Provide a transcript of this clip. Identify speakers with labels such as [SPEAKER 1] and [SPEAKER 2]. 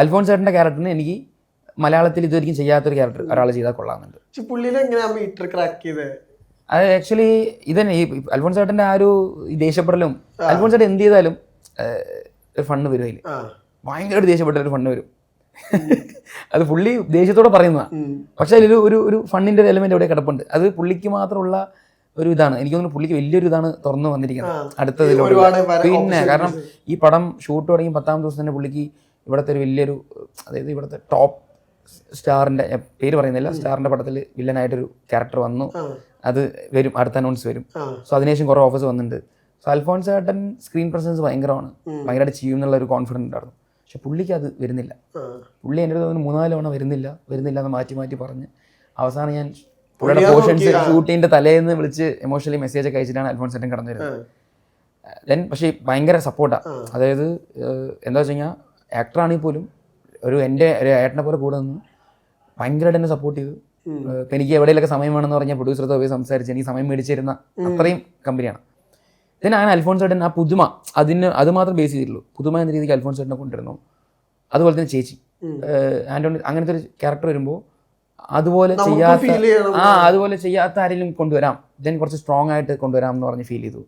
[SPEAKER 1] അൽഫോൺസ് ചേട്ടന്റെ ക്യാരക്ടറിന് എനിക്ക് മലയാളത്തിൽ ഇതുവരെയും ചെയ്യാത്തൊരു ക്യാരക്ടർ ഒരാൾ ചെയ്താൽ കൊള്ളാമെന്നുണ്ട്.
[SPEAKER 2] പക്ഷെ പുള്ളിനെ എങ്ങനെയാ മീറ്റർ ക്രാക്ക് ചെയ്തത്
[SPEAKER 1] അത് ആക്ച്വലി ഇതന്നെ ഈ അൽഫോൺസ് ചേട്ടന്റെ ആ ഒരു ദേഷ്യപ്പെടലും അൽഫോൺസ് ചേട്ടൻ എന്ത് ചെയ്താലും ഒരു ഫണ്ട് വരും അതിൽ ഭയങ്കരമായിട്ട് ദേഷ്യപ്പെട്ട ഒരു ഫണ്ണ് വരും. അത് പുള്ളി ദേഷ്യത്തോടെ പറയുന്നതാണ് പക്ഷെ അതിലൊരു ഒരു ഒരു ഫണ്ണിന്റെ ഒരു എലമെന്റ് അവിടെ കിടപ്പുണ്ട്? അത് പുള്ളിക്ക് മാത്രമുള്ള ഒരു ഇതാണ്. എനിക്ക് തോന്നുന്നു പുള്ളിക്ക് വലിയൊരു ഇതാണ് തുറന്നു വന്നിരിക്കുന്നത്. അടുത്തതിലൂടെ പിന്നെ കാരണം ഈ പടം ഷൂട്ട് തുടങ്ങി പത്താം ദിവസം തന്നെ പുള്ളിക്ക് ഇവിടുത്തെ ഒരു വലിയൊരു അതായത് ഇവിടുത്തെ ടോപ്പ് സ്റ്റാറിന്റെ പേര് പറയുന്നില്ല സ്റ്റാറിന്റെ പടത്തിൽ വില്ലനായിട്ടൊരു ക്യാരക്ടർ വന്നു. അത് വരും അടുത്ത അനൗൺസ് വരും. സോ അതിനുശേഷം കുറേ ഓഫേഴ്സ് വന്നിട്ടുണ്ട്. സോ അൽഫോൺസ് ഏട്ടൻ സ്ക്രീൻ പ്രസൻസ് ഭയങ്കരമാണ്. ഭയങ്കരമായിട്ട് ചെയ്യും എന്നുള്ള ഒരു കോൺഫിഡൻസ് ഉണ്ടായിരുന്നു. പക്ഷെ പുള്ളിക്ക് അത് വരുന്നില്ല. പുള്ളി എന്റെ അടുത്ത് മൂന്നാൽ തവണ വരുന്നില്ല വരുന്നില്ല എന്ന് മാറ്റി മാറ്റി പറഞ്ഞ്. അവസാനം ഞാൻ പുള്ളിയുടെ പോർഷൻസ് ഷൂട്ടിന്റെ തലേന്ന് വിളിച്ച് എമോഷണലി മെസ്സേജ് ഒക്കെ അയച്ചിട്ടാണ് അൽഫോൺസ് ഏട്ടൻ കടന്നു വരുന്നത്. ദെൻ പക്ഷേ ഭയങ്കര സപ്പോർട്ടാണ് അതായത് എന്താ വെച്ച് കഴിഞ്ഞാൽ ആക്ടറാണെങ്കിൽ പോലും ഒരു എന്റെ ഒരു ഏട്ടനെ പോലെ കൂടെ നിന്ന് ഭയങ്കരമായിട്ട് എന്നെ സപ്പോർട്ട് ചെയ്തു. എനിക്ക് എവിടെയെങ്കിലൊക്കെ സമയം വേണമെന്ന് പറഞ്ഞാൽ പ്രൊഡ്യൂസറത്തെ പോയി സംസാരിച്ച് എനിക്ക് സമയം മേടിച്ചിരുന്ന അത്രയും കമ്പനിയാണ് ദെൻ അങ്ങനെ അൽഫോൺസ് ഏട്ടൻ ആ പുതുമ അതിന് അത് മാത്രം ബേസ് ചെയ്തിട്ടുള്ളൂ. പുതുമ എന്ന രീതിക്ക് അൽഫോൺസ് ഏട്ടനെ കൊണ്ടുവരുന്നു. അതുപോലെ തന്നെ ചേച്ചി. ആന്റോണി അങ്ങനത്തെ ഒരു ക്യാരക്ടർ വരുമ്പോൾ അതുപോലെ ചെയ്യാത്ത ആ അതുപോലെ ചെയ്യാത്ത ആരെങ്കിലും കൊണ്ടുവരാം. ദെൻ കുറച്ച് സ്ട്രോങ് ആയിട്ട് കൊണ്ടുവരാം എന്ന് പറഞ്ഞ് ഫീൽ ചെയ്തു.